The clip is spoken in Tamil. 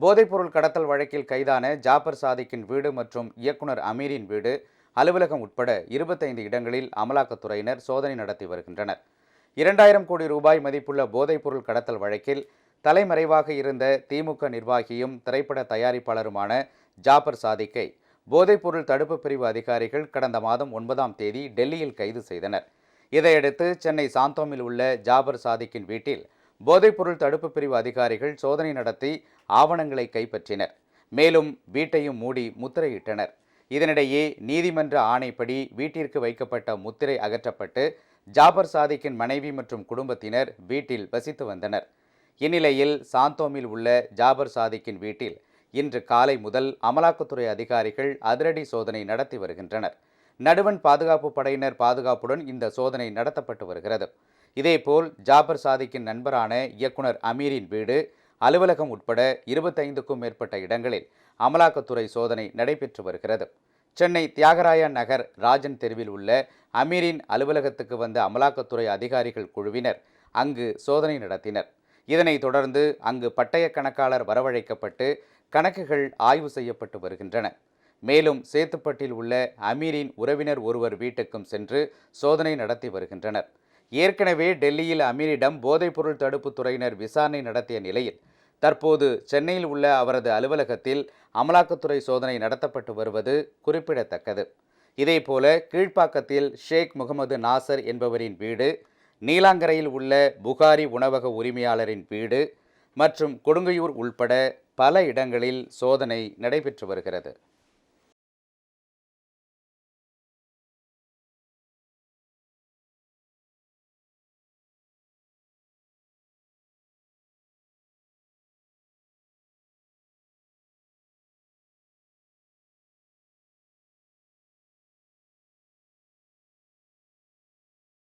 போதைப்பொருள் கடத்தல் வழக்கில் கைதான ஜாபர் சாதிக்கின் வீடு மற்றும் இயக்குனர் அமீரின் வீடு அலுவலகம் உட்பட இருபத்தைந்து இடங்களில் அமலாக்கத்துறையினர் சோதனை நடத்தி வருகின்றனர். இரண்டாயிரம் கோடி ரூபாய் மதிப்புள்ள போதைப்பொருள் கடத்தல் வழக்கில் தலைமறைவாக இருந்த திமுக நிர்வாகியும் திரைப்பட தயாரிப்பாளருமான ஜாபர் சாதிக்கை போதைப்பொருள் தடுப்பு பிரிவு அதிகாரிகள் கடந்த மாதம் ஒன்பதாம் தேதி டெல்லியில் கைது செய்தனர். இதையடுத்து சென்னை சாந்தோமில் உள்ள ஜாபர் சாதிக்கின் வீட்டில் போதைப்பொருள் தடுப்பு பிரிவு அதிகாரிகள் சோதனை நடத்தி ஆவணங்களை கைப்பற்றினர். மேலும் வீட்டையும் மூடி முத்திரையிட்டனர். இதனிடையே நீதிமன்ற ஆணைப்படி வீட்டிற்கு வைக்கப்பட்ட முத்திரை அகற்றப்பட்டு ஜாபர் சாதிக்கின் மனைவி மற்றும் குடும்பத்தினர் வீட்டில் வசித்து வந்தனர். இந்நிலையில் சாந்தோமில் உள்ள ஜாபர் சாதிக்கின் வீட்டில் இன்று காலை முதல் அமலாக்கத்துறை அதிகாரிகள் அதிரடி சோதனை நடத்தி வருகின்றனர். நடுவன் பாதுகாப்பு படையினர் பாதுகாப்புடன் இந்த சோதனை நடத்தப்பட்டு வருகிறது. இதேபோல் ஜாபர் சாதிக்கின் நண்பரான இயக்குனர் அமீரின் வீடு அலுவலகம் உட்பட இருபத்தைந்துக்கும் மேற்பட்ட இடங்களில் அமலாக்கத்துறை சோதனை நடைபெற்று வருகிறது. சென்னை தியாகராய நகர் ராஜன் தெருவில் உள்ள அமீரின் அலுவலகத்துக்கு வந்த அமலாக்கத்துறை அதிகாரிகள் குழுவினர் அங்கு சோதனை நடத்தினர். இதனைத் தொடர்ந்து அங்கு பட்டய கணக்காளர் வரவழைக்கப்பட்டு கணக்குகள் ஆய்வு செய்யப்பட்டு வருகின்றன. மேலும் சேத்துப்பட்டில் உள்ள அமீரின் உறவினர் ஒருவர் வீட்டுக்கும் சென்று சோதனை நடத்தி வருகின்றனர். ஏற்கனவே டெல்லியில் அமீரிடம் போதைப்பொருள் தடுப்புத் துறையினர் விசாரணை நடத்திய நிலையில் தற்போது சென்னையில் உள்ள அவரது அலுவலகத்தில் அமலாக்கத்துறை சோதனை நடத்தப்பட்டு வருவது குறிப்பிடத்தக்கது. இதேபோல கீழ்ப்பாக்கத்தில் ஷேக் முகமது நாசர் என்பவரின் வீடு நீலாங்கரையில் உள்ள புகாரி உணவக உரிமையாளரின் வீடு மற்றும் கொடுங்கையூர் உள்பட பல இடங்களில் சோதனை நடைபெற்று வருகிறது.